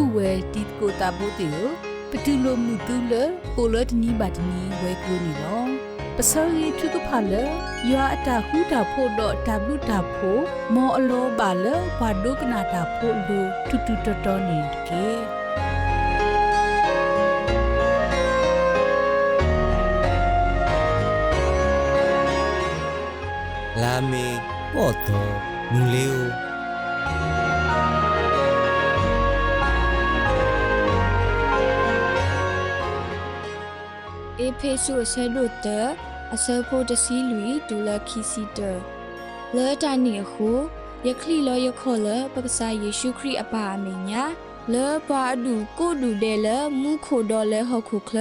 ဥဝဲတီကိုတာဘိုတေယပတူလိုမှုတူလပိုလတ်နီဘတ်နီဝဲကူနီလောပစောရီထုကဖာလယွာအတာဟူတာဖို့တော့တဘလူတာဖို့မောအလောပါလဘာဒုကနာတာဖို့လူတူတူတော်တော်နေတကေလာမေပေါ့တော့မူလေးကို အေဖေဆုအဆဲလို့တဲ့အဆဲဖို့တစီလူဒူလာခီစီတလဲတာနီခုယခလီလောယခေါ်လပပစာယေရှုခရစ်အပါအမညာလဲပွားဒူကိုဒူတဲလမူခိုတော်လဲဟခုခလ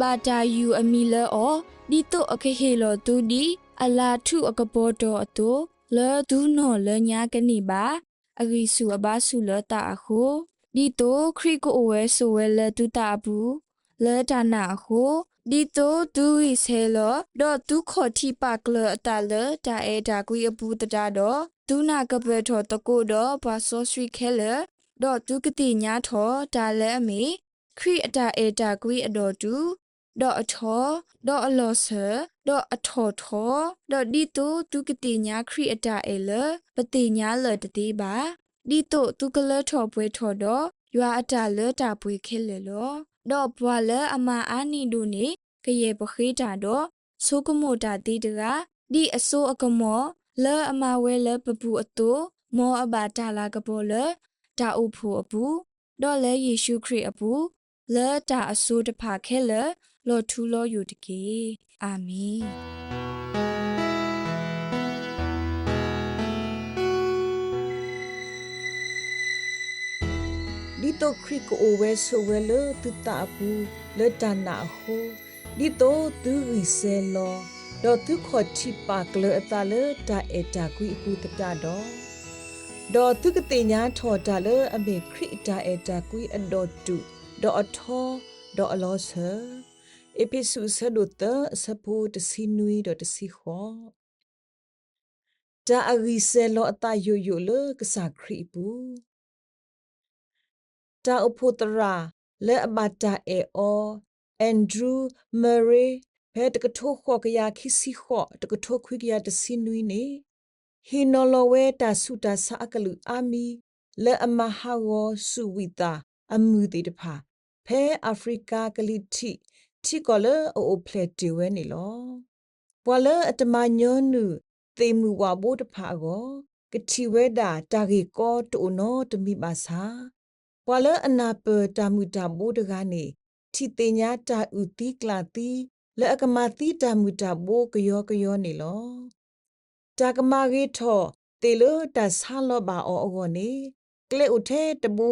ဘာတာယူအမီလဲအောဒီတော့အခေဟေလောတူဒီအလာထုအကဘောတော်အတူလဲဒူနော်လဲညာကနေပါအဂီစုအဘာစုလဲတာအခုဒီတော့ခရစ်ကိုအဝဲဆိုဝဲလဲတူတာဘူးလဲတာနာအခု ဒီတော့ဒူဝိဆဲလောတော့ဒုခေါ်တိပါကလအတလတာအဲတာကွေအပူတတာတော့ဒုနာကပထောတကိုတော့ဘာဆောဆွိခဲလတော့ဒုကတိညာထောတာလဲအမေခရိအတာအဲတာကွေအတော်တူတော့အထောတော့အလောဆာတော့အထောထောတော့ဒီတော့ဒုကတိညာခရိအတာအဲလပတိညာလတတိပါဒီတော့ဒုကလထောပွဲထောတော့ရွာအတာလတာပွေခဲလေလော တော့ဘွာလအမအာနီဒုနေကရေပခေးတာတော့ဆိုကမိုတာတီတကဒီအစိုးအကမောလဲအမဝဲလဲပပူအတူမောအဘာတာလာကပေါ်လဲတာအုပ်ဖို့အပူတော့လဲယေရှုခရစ်အပူလဲတာအစိုးတဖာခဲလဲလော်ထူလောယူတကေအာမင် ဒီတော့ခရစ်ကိုအဝဲဆိုဝဲလတူတာဘူးလက်တနာဟုဒီတော့သူရီဆဲလောတော့သူခေါ်ချိပါကလအတလတာအတာကွီအပူတတတော့တော့သူကတိညာထော်တာလအမေခရစ်တာအတာကွီအဒေါ်တူတော့အထောတော့အလောဆာအပိစုဆဒုတစပိုတစီနွီတော့တစီခောတာအရီဆဲလောအတယိုယိုလကစားခရစ်ဘူး ta uputara le abata e o andrew murray phe de kotho kho kya khisi kho de kotho khwi kya de sinui ne hinolowe ta suta sa akalu ami le amaha wo suwita amu de de pha phe africa kaliti thi ko le o o phle de we ni lo pwa le atama nyo nu te mu wa bo de pha go ကတိဝဲတာတာဂီကောတူနောတမိပါစာ ပွာလအနာပတာမူတာဘိုးတကနေထိတင်ညာတာဥတီကလာတီလက်အကမတိတာမူတာဘိုးကယောကယောနေလောတာကမာရီထောတေလတာဆာလောဘာအောအောနေကလေဥထဲတဘူ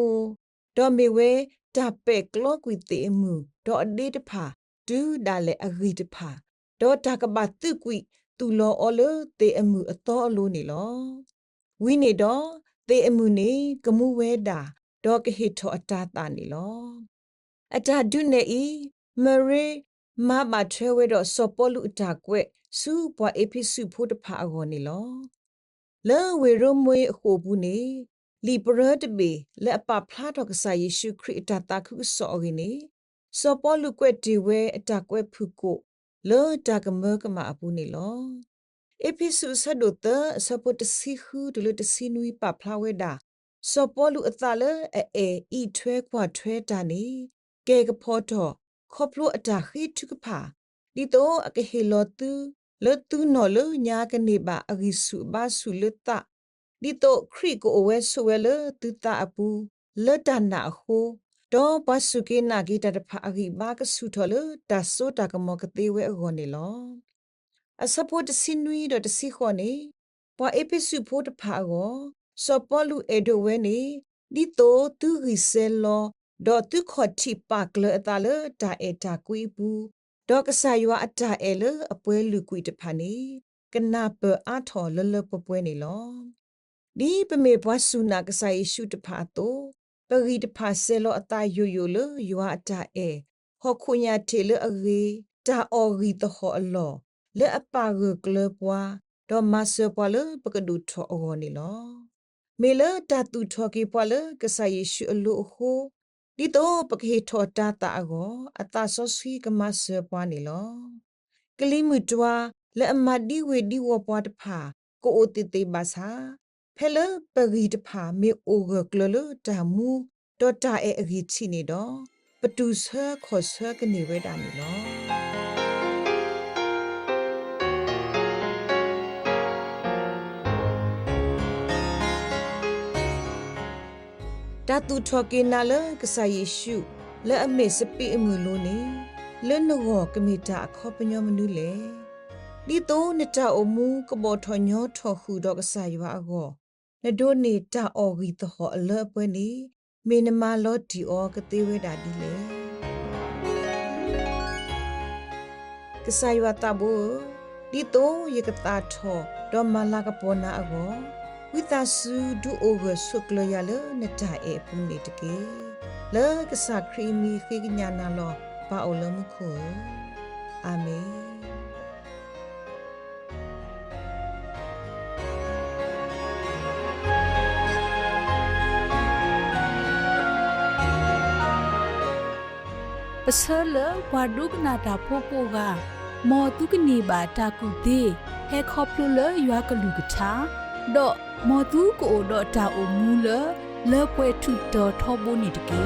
ဒေါ်မီဝဲတာပက်ကလောကွီတေမှုဒေါ်အဒီတဖာဒူဒါလေအဂီတဖာဒေါ်တာကဘာတုကွီတူလောအောလတေအမှုအတော်အလိုနေလောဝိနေတော့တေအမှုနေကမှုဝဲတာ ဒေါကဟိထောအတာတာနေလောအတာဒုနေဤမရေမဘာထွဲဝဲတော့စောပေါ်လူအတာကွဲ့စူပွားအဖိစုဖို့တဖာအကောနေလောလဲဝေရမွေအခုဘူးနေလီဘရတ်ဘေလက်အပဖလာတော့ကစားယေရှုခရစ်အတာတာခုစောရင်းနေစောပေါ်လူကွဲ့ဒီဝဲအတာကွဲ့ဖုကိုလောတာကမကမအပူနေလောအဖိစုဆဒုတစပုတ်စီခုဒလတစီနွီပဖလာဝဲတာ စောပေါ်လူအတလအဲအဲဤထွဲခွာထွဲတာနေကဲကဖောတော့ခေါပလိုအတာခိထုကဖာဒီတော့အကဟေလောတူလတူနော်လညာကနေပါအဂိစုဘာစုလတဒီတော့ခရီကိုအဝဲဆွဲလတူတာအပူလတနာဟုတော့ဘဆုကေနာဂီတတဖာအဂိဘာကဆုထော်လတဆိုတာကမောကတိဝဲအဂောနေလောအစပိုတစင်နွီတော့တစီခေါနေပွာအပိစုဖို့တဖာအော စောပလူအေဒိုဝဲနေဒီတိုသူရီဆဲလောဒေါ်သူခေါ်တိပါကလအတလတာအေတာကွီဘူးဒေါ်ကဆာယွာအတာအဲလအပွဲလူကွီတဖာနေကနာပအာထော်လလပပွဲနေလောဒီပမေဘွားဆုနာကဆာယေရှုတဖာတိုပဂီတဖာဆဲလောအတာယိုယိုလယွာအတာအဲဟောခုညာတေလအဂေတာအော်ဂီတဟောအလောလက်အပါဂကလပွားဒေါ်မဆပွားလပကဒုထောအောနေလော မေလတာတူထော်ကေပွာလကဆာယေရှုအလို့ဟုဒီတော့ပကေထော်တာတာအောအတာဆောဆွီကမဆပွားနေလောကလိမှုတွာလက်အမတ်ဒီဝေဒီဝပွားတဖာကိုအိုတေတေဘာသာဖဲလပဂီတဖာမေအိုဂကလလတာမူဒေါ်တာအဲအဂီချီနေတော့ပတူဆာခေါ်ဆာကနေဝဲတာနေလော တာတူထော်ကေနာလကဆာယေရှုလဲအမေစပိအမှုလို့နေလဲနဂောကမီတာအခောပညောမနုလေဒီတိုးနတာအမူကဘောထော်ညောထော်ခုတော့ကဆာရွာအကောနဒိုနေတာအော်ဂီတဟောအလဲပွဲနေမေနမလောဒီအောကသေးဝဲတာဒီလေကဆာရွာတဘူဒီတိုးယကတာထော်တော့မလာကပေါ်နာအကော ဝိသဆူဒူအိုဂဆုကလရလနတာအေပူနေတကေလေကဆာခရီမီခေကညာနာလောပါအိုလမှုခိုအာမင်ပစလဝါဒုကနာတာဖိုပိုကမော်တုကနေပါတာကူသေးဟဲခေါပလူလရွာကလူကထာတော့ မော်တူကိုတော့တာအမူလလေပွဲထုတော်ထောဘုန်နေတကေ